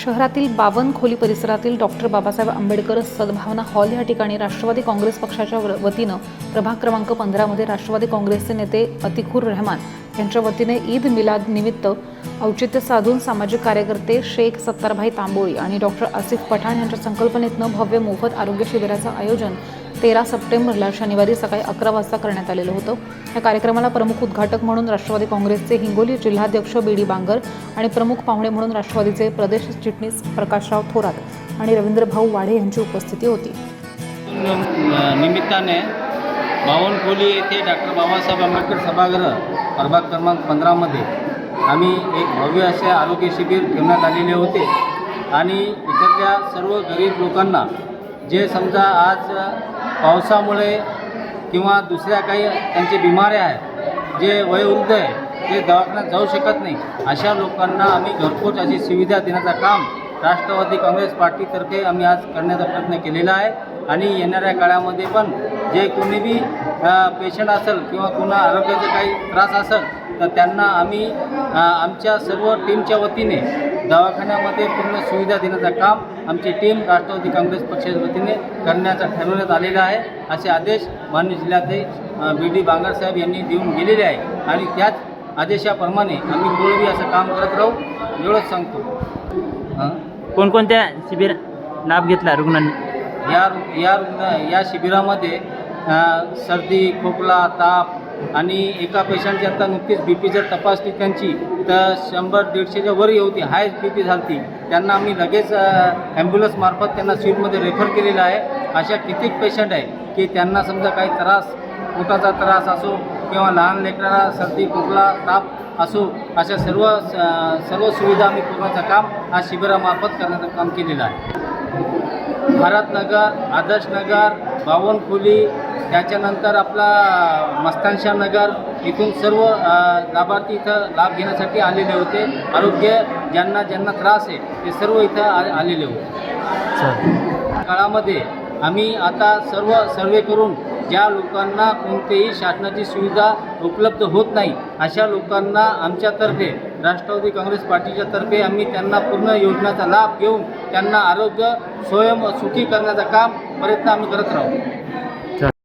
शहरातील बावन खोली परिसरातील डॉक्टर बाबासाहेब आंबेडकर सद्भावना हॉल या ठिकाणी राष्ट्रवादी काँग्रेस पक्षाच्या वतीनं प्रभाग क्रमांक पंधरामध्ये राष्ट्रवादी काँग्रेसचे नेते अतिखुर रहमान यांच्या वतीने ईद मिलाद निमित्त औचित्य साधून सामाजिक कार्यकर्ते शेख सत्तारभाई तांबोळी आणि डॉक्टर आसिफ पठाण यांच्या संकल्पनेतनं भव्य मोफत आरोग्य शिबिराचं आयोजन तेरा सप्टेंबरला शनिवारी सकाळी अकरा वाजता करण्यात आलेलं होतं. या कार्यक्रमाला प्रमुख उद्घाटक म्हणून राष्ट्रवादी काँग्रेसचे हिंगोली जिल्हाध्यक्ष बी डी बांगर आणि प्रमुख पाहुणे म्हणून राष्ट्रवादीचे प्रदेश चिटणीस प्रकाशराव थोरात आणि रवींद्र भाऊ वाढे यांची उपस्थिती होती. निमित्ताने बावनखोली येथे डॉक्टर बाबासाहेब आंबेडकर सभागृह प्रभाग क्रमांक पंधरामध्ये आम्ही एक भव्य असे आरोग्य शिबिर ठेवण्यात आलेले होते. आणि इथल्या सर्व गरीब लोकांना जे समजा आज पावसामुळे किंवा दुसऱ्या काही त्यांचे बिमाऱ्या आहेत जे वयोवृद्ध आहे ते दवाखान्यात जाऊ शकत नाही अशा लोकांना आम्ही घरपोच अशी सुविधा देण्याचं काम राष्ट्रवादी काँग्रेस पार्टीतर्फे आम्ही आज करण्याचा प्रयत्न केलेला आहे. आणि येणाऱ्या काळामध्ये पण जे कोणीबी पेशंट असेल किंवा कोणा आरोग्याचा काही त्रास असेल तर त्यांना आम्ही आमच्या सर्व टीमच्या वतीने दवाखान्यामध्ये पूर्ण सुविधा देण्याचं काम आमची टीम राष्ट्रवादी काँग्रेस पक्षाच्या वतीने करण्याचा ठरवण्यात आलेला आहे. असे आदेश माननीय जिल्हाध्यक्ष बी डी बांगरसाहेब यांनी देऊन गेलेले आहे. आणि त्याच आदेशाप्रमाणे आम्ही पुढे असं काम करत राहू एवढंच सांगतो. कोणकोणत्या शिबिर लाभ घेतला रुग्णांनी या या रुग्ण या शिबिरामध्ये सर्दी खोकला ताप आणि एका पेशंटची आता नुकतीच बी पी जर तपासली त्यांची तर शंभर दीडशेच्या वर होती हायस्ट बी पी झालती. त्यांना आम्ही लगेच ॲम्ब्युलन्समार्फत त्यांना स्वीटमध्ये रेफर केलेलं आहे. अशा कितीक पेशंट आहे की त्यांना समजा काही त्रास पोटाचा त्रास असो किंवा लहान लेकराला सर्दी खोकला ताप असो अशा सर्व स- सर्व सुविधा आम्ही पुरवण्याचं काम आज शिबिरामार्फत करण्याचं काम केलेलं आहे. भारतनगर आदर्शनगर बावनखोली त्याच्यानंतर आपला मस्तानशाह नगर इथून सर्व लाभार्थी इथं लाभ घेण्यासाठी आलेले होते. आरोग्य ज्यांना ज्यांना त्रास आहे ते सर्व इथं आ- आलेले होते. काळामध्ये आम्ही आता सर्व सर्वे करून ज्या लोकांना कोणतेही शासनाची सुविधा उपलब्ध होत नाही अशा लोकांना आमच्यातर्फे राष्ट्रवादी काँग्रेस पार्टीच्या तर्फे आम्ही त्यांना पूर्ण योजनेचा लाभ घेऊन त्यांना आरोग्य स्वयं सुखी करण्याचं काम प्रयत्न आम्ही करत राहू.